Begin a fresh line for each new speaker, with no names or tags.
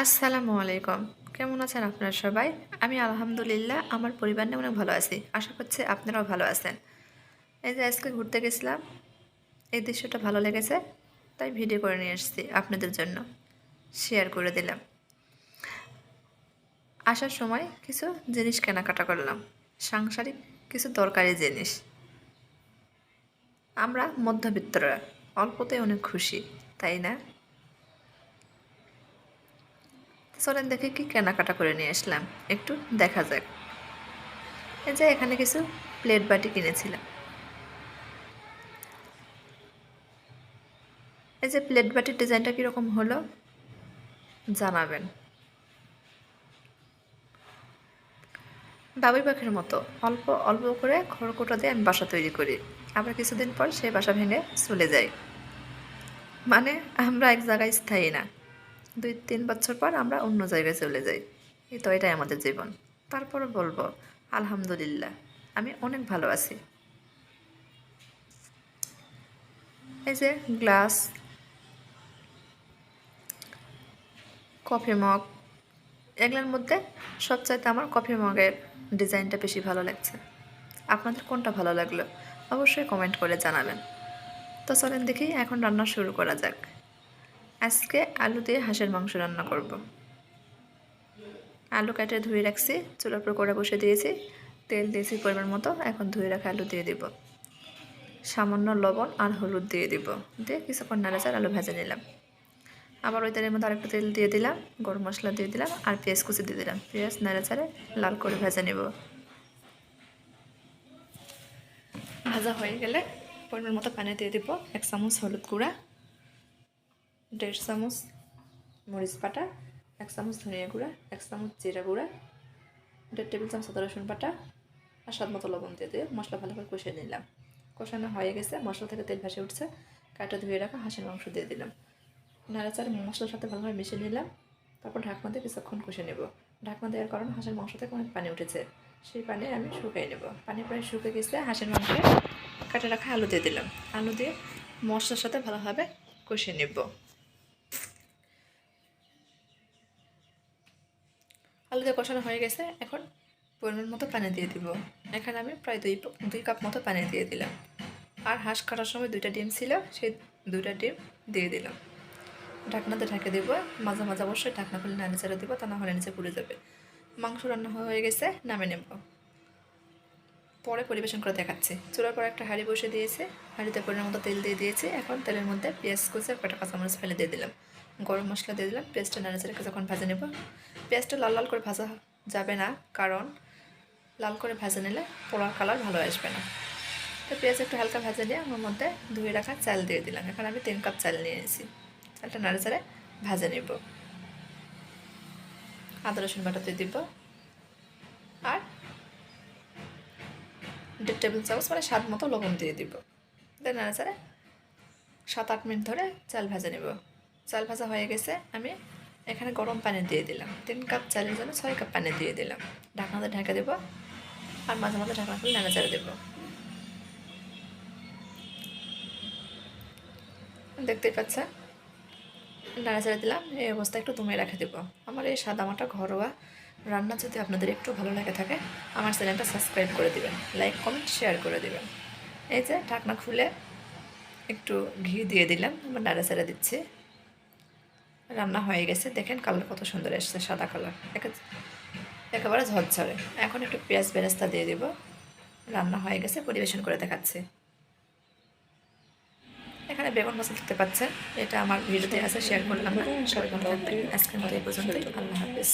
আসসালামু আলাইকুম। কেমন আছেন আপনারা সবাই? আমি আলহামদুলিল্লাহ, আমার পরিবার নিয়ে অনেক ভালো আছি। আশা করছি আপনারাও ভালো আছেন। এই যে আজকে ঘুরতে গেছিলাম, এই দৃশ্যটা ভালো লেগেছে, তাই ভিডিও করে নিয়ে এসেছি আপনাদের জন্য। শেয়ার করে দিলাম। আসার সময় কিছু জিনিস কেনাকাটা করলাম। সাংসারিক কিছু দরকারি জিনিস। আমরা মধ্যবিত্তরা অল্পতে অনেক খুশি, তাই না? চলেন দেখে কি কেনাকাটা করে নিয়ে আসলাম। একটু দেখা যাক। এই যে এখানে কিছু প্লেট বাটি কিনেছিলাম। এই যে প্লেট বাটির ডিজাইনটা কীরকম হলো? জানাবেন। বাবুই পাখির মতো। অল্প অল্প করে খড়কুটো দিয়ে আমি বাসা তৈরি করি। আবার কিছুদিন পর সেই বাসা ভেঙে চলে যাই। মানে আমরা এক জায়গায় স্থায়ী না। দুই তিন বছর পর আমরা অন্য জায়গায় চলে যাই। এই তো এটাই আমাদের জীবন। তারপরে বলব, আলহামদুলিল্লাহ, আমি অনেক ভালো আছি। এই যে গ্লাস, কফি মগ, এগুলোর মধ্যে সবচাইতে আমার কফি মগের ডিজাইনটা বেশি ভালো লাগছে। আপনাদের কোনটা ভালো লাগল? অবশ্যই কমেন্ট করে জানাবেন। তো চলেন দেখি, এখন রান্না শুরু করা যাক। আজকে আলু দিয়ে হাঁসের মাংস রান্না করব। আলু কাটে ধুয়ে রাখছি, চুলার উপর করে বসে দিয়েছি, তেল দিয়েছি পরিমাণ মতো, এখন ধুয়ে রাখা আলু দিয়ে দিব। সামান্য লবণ আর হলুদ দিয়ে দিব, দিয়ে কিছুক্ষণ নাড়াচার আলু ভেজে নিলাম। আবার ওই তেলের মধ্যে আরেকটু তেল দিয়ে দিলাম, গরম মশলা দিয়ে দিলাম আর পেঁয়াজ কুচি দিয়ে দিলাম। পেঁয়াজ নাড়াচারে লাল করে ভেজে নেব। ভাজা হয়ে গেলে পরিমাণ মতো পানি দিয়ে দিব, এক চামচ হলুদ গুঁড়া। দেড় চামচ মরিচ বাটা, এক চামচ ধনিয়া গুঁড়া, এক চামচ জিরা গুঁড়া, দেড় টেবিল চামচ আদা রসুন বাটা আর স্বাদ মতো লবণ দিয়ে দিয়ে মশলা ভালো করে কষিয়ে নিলাম। কষানো হয়ে গেছে, মশলা থেকে তেল ভাসে উঠছে, কাটা ধুয়ে রাখা হাঁসের মাংস দিয়ে দিলাম। নাড়াচাড়া মশলার সাথে ভালোভাবে মিশিয়ে নিলাম, তারপর ঢাকনা দিয়ে কিছুক্ষণ কষে নেব। ঢাকনা দেওয়ার কারণে হাঁসের মাংস থেকে অনেক পানি উঠেছে, সেই পানি আমি শুকিয়ে নেব। পানি প্রায় শুকে গেছে, হাঁসের মাংসে কাটা রাখা আলু দিয়ে দিলাম। আলু দিয়ে মশলার সাথে ভালোভাবে কষিয়ে নেব। আলু দিয়ে কষানো হয়ে গেছে, এখন পরিমাণ মতো পানি দিয়ে দিব। এখানে আমি প্রায় দুই দুই কাপ মতো পানি দিয়ে দিলাম। আর হাঁস কাটার সময় দুইটা ডিম ছিল, সেই দুইটা ডিম দিয়ে দিলাম। ঢাকনাতে ঢাকে দেব, মাঝে মাঝে অবশ্যই ঢাকনা খুলে নাড়ি ছেড়ে দেবো, তা না হলে নিচে পুড়ে যাবে। মাংস রান্না হয়ে গেছে নামে নেব। পরে পরিবেশন করে দেখাচ্ছি। চুলার পর একটা হাঁড়ি বসে দিয়েছে, হাঁড়িতে পরিমাণ মতো তেল দিয়ে দিয়েছি, এখন তেলের মধ্যে পেঁয়াজ কুচে কটা কাঁচামরিচ ফেলে দিয়ে দিলাম। গরম মশলা দিয়ে দিলাম, পেঁয়াজটা নাড়ে চেড়ে কিছুক্ষণ ভাজে নেব। পেঁয়াজটা লাল লাল করে ভাজা যাবে না, কারণ লাল করে ভাজে নিলে পোড়ার কালার ভালো আসবে না। তো পেঁয়াজ একটু হালকা ভাজে নিয়ে আমার মধ্যে ধুয়ে রাখা চাল দিয়ে দিলাম। এখানে আমি তিন কাপ চাল নিয়ে নিয়েছি। চালটা নাড়ে চেড়ে ভাজে নেব। আদা, রসুন বাটাতে দিব। আর দেড় টেবিল চামচ মানে স্বাদ মতো লবণ দিয়ে দিব। দেন নাড়ে চেড়ে সাত আট মিনিট ধরে চাল ভাজে নেব। চাল ভাজা হয়ে গেছে, আমি এখানে গরম পানি দিয়ে দিলাম। তিন কাপ চালের জন্য ছয় কাপ পানি দিয়ে দিলাম। ঢাকনাতে ঢাকা দেবো আর মাঝে মাঝে ঢাকনা খুলে চাড়া দেবো। দেখতেই পাচ্ছেন নাড়াচাড়া দিলাম, এই অবস্থা একটু দমে রেখে দেবো। আমার এই সাদামাটা ঘরোয়া রান্না যদি আপনাদের একটু ভালো লেগে থাকে, আমার চ্যানেলটা সাবস্ক্রাইব করে দিবেন, লাইক, কমেন্ট, শেয়ার করে দিবেন। এই যে ঢাকনা খুলে একটু ঘি দিয়ে দিলাম, আমার নাড়াচাড়া দিচ্ছি। রান্না হয়ে গেছে। দেখেন কালার কত সুন্দর এসছে, সাদা কালার। একেবারে ঝরঝরে। এখন একটু পেঁয়াজ বেরেস্তা দিয়ে দেব। রান্না হয়ে গেছে, পরিবেশন করে দেখাচ্ছে। এখানে বেগুন মশলা দেখতে পাচ্ছেন। এটা আমার ভিডিওতে আছে শেয়ার করলাম। পর্যন্তই। আল্লাহ হাফিজ।